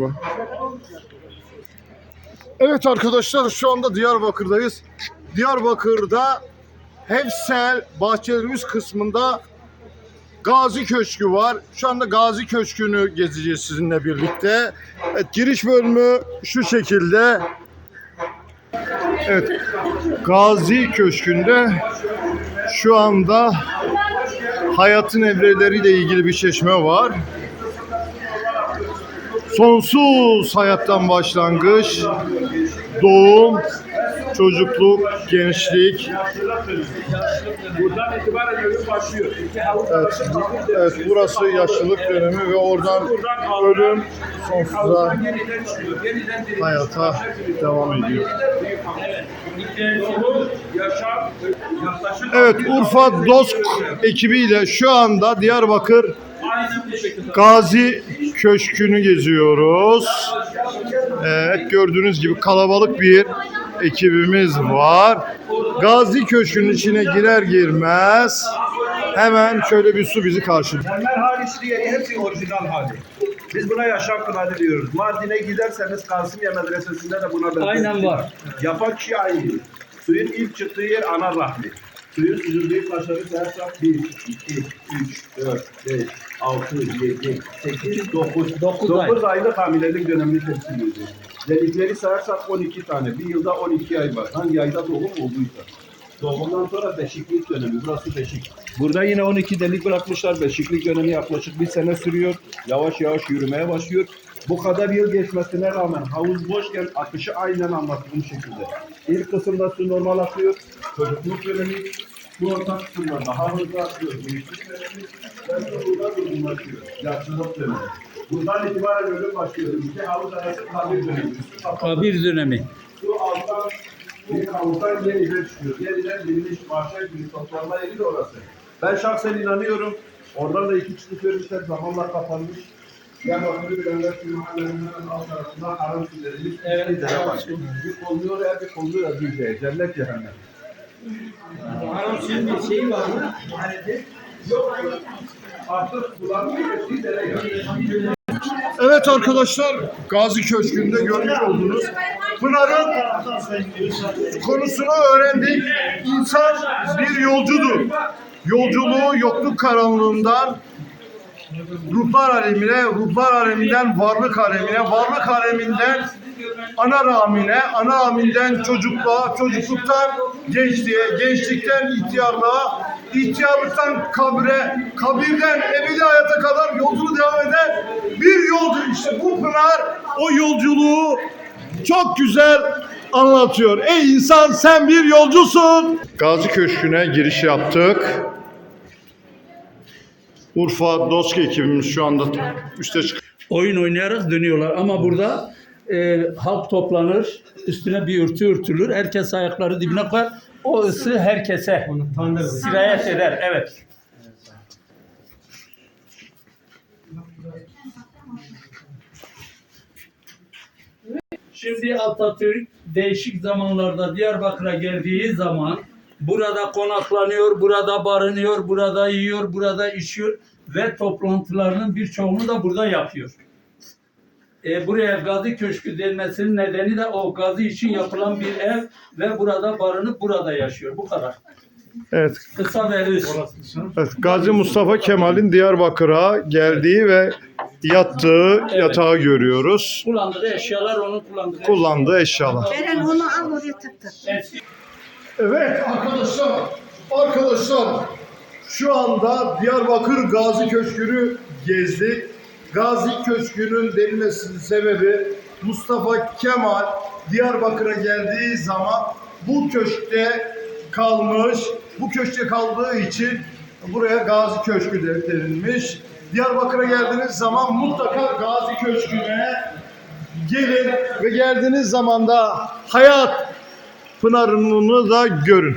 Bak. Evet arkadaşlar şu anda Diyarbakır'dayız. Diyarbakır'da Hevsel bahçelerimiz kısmında Gazi Köşkü var. Şu anda Gazi Köşkü'nü gezeceğiz sizinle birlikte. Evet, giriş bölümü şu şekilde. Evet. Gazi Köşkü'nde şu anda hayatın evreleriyle ilgili bir çeşme var. Sonsuz hayattan başlangıç, doğum, çocukluk, gençlik. Buradan itibaren ölüm başlıyor. İki havuz Evet, evet burası yaşlılık dönemi ve oradan ölüm sonsuza hayata devam ediyor. Evet. Urfa DOSK ekibiyle şu anda Diyarbakır. Gazi Köşkü'nü geziyoruz. Evet gördüğünüz gibi kalabalık bir ekibimiz var. Gazi Köşkü'nün içine girer girmez hemen şöyle bir su bizi karşılıyor. Mermer hariç hepsi orijinal hali. Biz buna yaşam kıladı diyoruz. Mardin'e giderseniz Kasımiye Medresesi'nde de buna benzer. Aynen var. Yapan kişi aynı. Suyun ilk çıktığı yer ana rahmi. Suyun süzüldüğü taşları sayarsak 1, 2, 3, 4, 5, 6, 7, 8, 9. Dokuz 9 ay. aylık hamilelik dönemini temsil ediyor. Delikleri sayarsak 12 tane. Bir yılda 12 ay var. Hangi ayda doğum olduysa. Doğumdan sonra beşiklik dönemi. Burası beşik. Burada yine 12 delik bırakmışlar. Beşiklik dönemi yaklaşık bir sene sürüyor. Yavaş yavaş yürümeye başlıyor. Bu kadar yıl geçmesine rağmen havuz boşken akışı aynen anlattığım şekilde. İlk kısımda su normal akıyor. Çocukluk dönemi. Bu orta kısımda daha hızlı akıyor. Gençlik dönemi. Ve de burada durgunlaşıyor. Yaşlılık dönemi. Buradan itibaren ölüm başlıyor. İki havuz arası kabir dönemi. Kabir dönemi. Su alttan bir kavuktan yeniden çıkıyor. Yeniden bilinmiş mahşer günü toplanma yeri de orası. Ben şahsen inanıyorum. Oradan da iki çıkış vermişler. Zamanla kapanmış. Diyarbakır'ı bilenler şu mahallelerinden alt tarafından haram sinirimiz. Evet. Bir dere var. Bir kolluyor ya bir kolluyor ya bir şey. Cennet cehennem. Haram suyun bir şeyi var mı? Yok. Artık suların geçtiği dere yani. Evet arkadaşlar Gazi Köşkü'nde görmüş olduğunuz Pınar'ın konusunu öğrendik. İnsan bir yolcudur. Yolculuğu yokluk karanlığından ruhlar alemine, ruhlar aleminden varlık alemine, varlık aleminden ana rahmine, ana rahminden çocukluğa, çocukluktan gençliğe, gençlikten ihtiyarlığa, ihtiyarlıktan kabre, kabirden ebedi hayata kadar yolculuğu devam eden bir yolcu. İşte bu Pınar o yolculuğu çok güzel anlatıyor. Ey insan sen bir yolcusun. Gazi Köşkü'ne giriş yaptık. Urfa Doski ekibimiz şu anda üste çık. oyun oynayarak dönüyorlar. Ama burada e, halk toplanır, üstüne bir örtü örtülür. Herkes ayakları dibine koyar. O ısı herkese sirayet eder. Evet. Şimdi Atatürk değişik zamanlarda Diyarbakır'a geldiği zaman burada konaklanıyor, burada barınıyor, burada yiyor, burada içiyor ve toplantılarının birçoğunu da burada yapıyor. E, buraya Gazi Köşkü denmesinin nedeni de o Gazi için yapılan bir ev ve burada barınıp burada yaşıyor. Bu kadar. Evet, Kısa ve öz. Evet, Gazi Mustafa Kemal'in Diyarbakır'a geldiği ve yattığı yatağı görüyoruz. Kullandığı eşyalar onun kullandığı Kullandığı eşyalar. Eren onu al oraya tak tak. Evet arkadaşlar, arkadaşlar şu anda Diyarbakır Gazi Köşkü'nü gezdik. Gazi Köşkü'nün denilmesinin sebebi Mustafa Kemal Diyarbakır'a geldiği zaman bu köşkte kalmış. Bu köşkte kaldığı için buraya Gazi Köşkü de denilmiş. Diyarbakır'a geldiğiniz zaman mutlaka Gazi Köşkü'ne gelin ve geldiğiniz zaman da hayat Pınar'ını da görün.